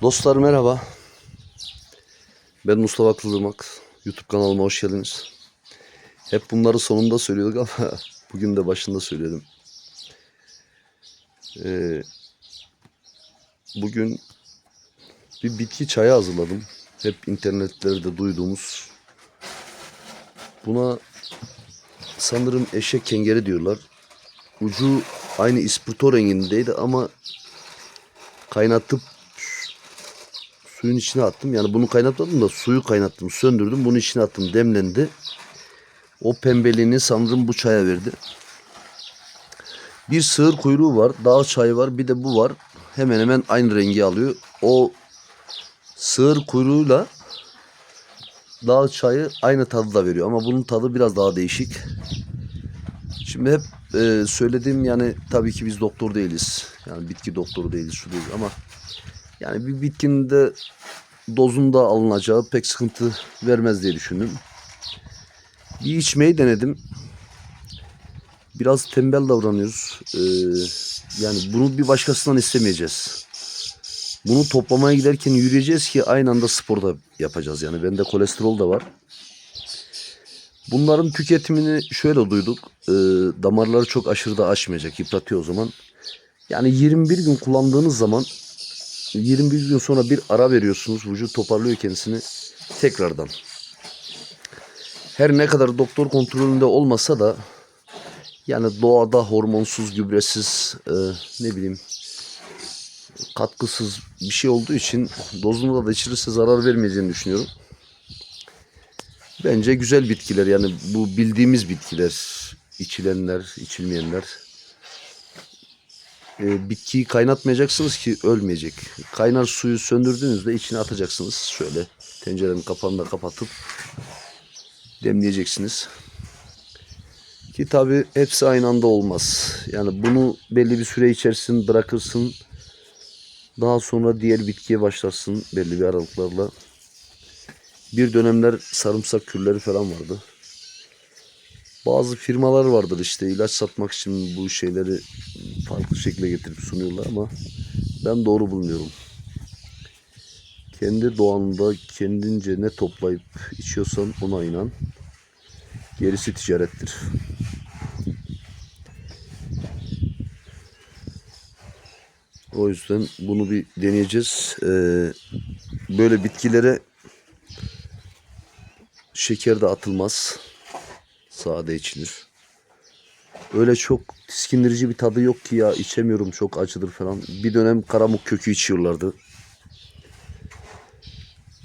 Dostlar merhaba. Ben Mustafa Kıldırmak. YouTube kanalıma hoş geldiniz. Hep bunları sonunda söylüyorduk ama bugün de başında söyledim. Ee, bugün bir bitki çayı hazırladım. Hep internetlerde duyduğumuz. Buna sanırım eşek kengeri diyorlar. Ucu aynı ispirto rengindeydi ama kaynatıp suyun içine attım. Yani bunu kaynatmadım da suyu kaynattım, söndürdüm. Bunun içine attım, demlendi. O pembeliğini sanırım bu çaya verdi. Bir sığır kuyruğu var, dağ çayı var, bir de bu var. Hemen hemen aynı rengi alıyor. O sığır kuyruğuyla dağ çayı aynı tadı da veriyor ama bunun tadı biraz daha değişik. Şimdi hep e, söylediğim yani tabii ki biz doktor değiliz. Yani bitki doktoru değiliz, şu değil ama yani bir bitkinin de dozunda alınacağı pek sıkıntı vermez diye düşündüm. Bir içmeyi denedim. Biraz tembel davranıyoruz. Ee, yani bunu bir başkasından istemeyeceğiz. Bunu toplamaya giderken yürüyeceğiz ki aynı anda spor da yapacağız. Yani bende kolesterol da var. Bunların tüketimini şöyle duyduk. Ee, damarları çok aşırı da aşmayacak, yıpratıyor o zaman. Yani 21 gün kullandığınız zaman 21 gün sonra bir ara veriyorsunuz. Vücut toparlıyor kendisini tekrardan. Her ne kadar doktor kontrolünde olmasa da yani doğada hormonsuz, gübresiz, e, ne bileyim katkısız bir şey olduğu için dozunu da içirirse zarar vermeyeceğini düşünüyorum. Bence güzel bitkiler yani bu bildiğimiz bitkiler, içilenler, içilmeyenler. E, bitkiyi kaynatmayacaksınız ki ölmeyecek. Kaynar suyu söndürdüğünüzde içine atacaksınız. Şöyle tencerenin kapağını da kapatıp demleyeceksiniz. Ki tabi hepsi aynı anda olmaz. Yani bunu belli bir süre içerisinde bırakırsın. Daha sonra diğer bitkiye başlarsın belli bir aralıklarla. Bir dönemler sarımsak kürleri falan vardı. Bazı firmalar vardır işte ilaç satmak için bu şeyleri farklı şekilde getirip sunuyorlar ama ben doğru bulmuyorum. Kendi doğanında kendince ne toplayıp içiyorsan ona inan. Gerisi ticarettir. O yüzden bunu bir deneyeceğiz. Ee, böyle bitkilere şeker de atılmaz. Sade içilir. Öyle çok tiskindirici bir tadı yok ki ya içemiyorum çok acıdır falan. Bir dönem karamuk kökü içiyorlardı.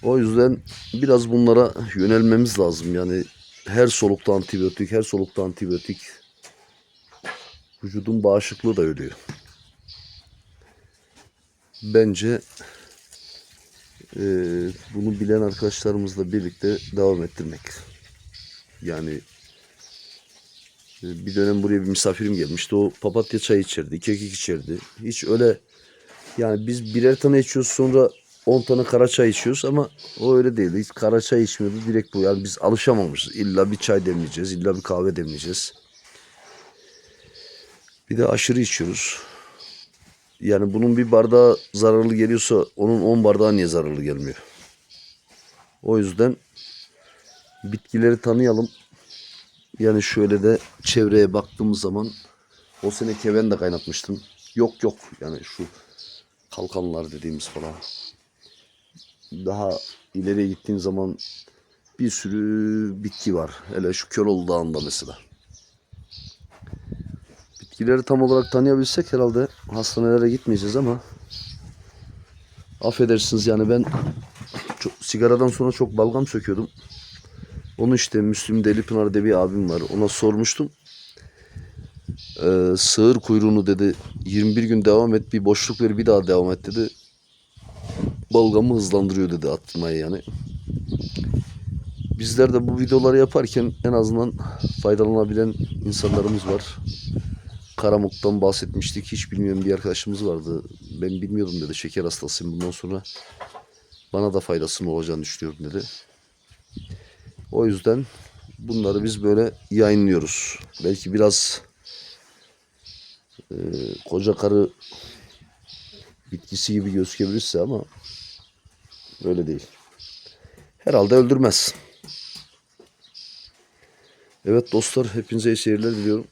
O yüzden biraz bunlara yönelmemiz lazım. Yani her solukta antibiyotik, her solukta antibiyotik. Vücudun bağışıklığı da ölüyor. Bence eee, bunu bilen arkadaşlarımızla birlikte devam ettirmek. Yani e, bir dönem buraya bir misafirim gelmişti. O papatya çayı içerdi, kekik içerdi. Hiç öyle yani biz birer tane içiyoruz sonra 10 tane kara çay içiyoruz ama o öyle değil. Hiç kara çay içmiyordu. Direkt bu. Yani biz alışamamışız. İlla bir çay demleyeceğiz. illa bir kahve demleyeceğiz. Bir de aşırı içiyoruz. Yani bunun bir bardağı zararlı geliyorsa onun 10 bardağı niye zararlı gelmiyor? O yüzden bitkileri tanıyalım. Yani şöyle de çevreye baktığımız zaman o sene keven de kaynatmıştım. Yok yok yani şu kalkanlar dediğimiz falan. Daha ileriye gittiğin zaman bir sürü bitki var. Hele şu Köroğlu Dağı'nda mesela. Bitkileri tam olarak tanıyabilsek herhalde hastanelere gitmeyeceğiz ama affedersiniz yani ben çok, sigaradan sonra çok balgam söküyordum. Onu işte Müslüm Delipınar diye bir abim var. Ona sormuştum. Ee, sığır kuyruğunu dedi 21 gün devam et bir boşluk ver bir daha devam et dedi. Balgamı hızlandırıyor dedi atmayı yani. Bizler de bu videoları yaparken en azından faydalanabilen insanlarımız var. Karamuk'tan bahsetmiştik. Hiç bilmiyorum bir arkadaşımız vardı. Ben bilmiyordum dedi. Şeker hastasıyım. Bundan sonra bana da faydasının olacağını düşünüyorum dedi. O yüzden bunları biz böyle yayınlıyoruz. Belki biraz e, koca karı bitkisi gibi gözükebilirse ama öyle değil. Herhalde öldürmez. Evet dostlar hepinize iyi seyirler diliyorum.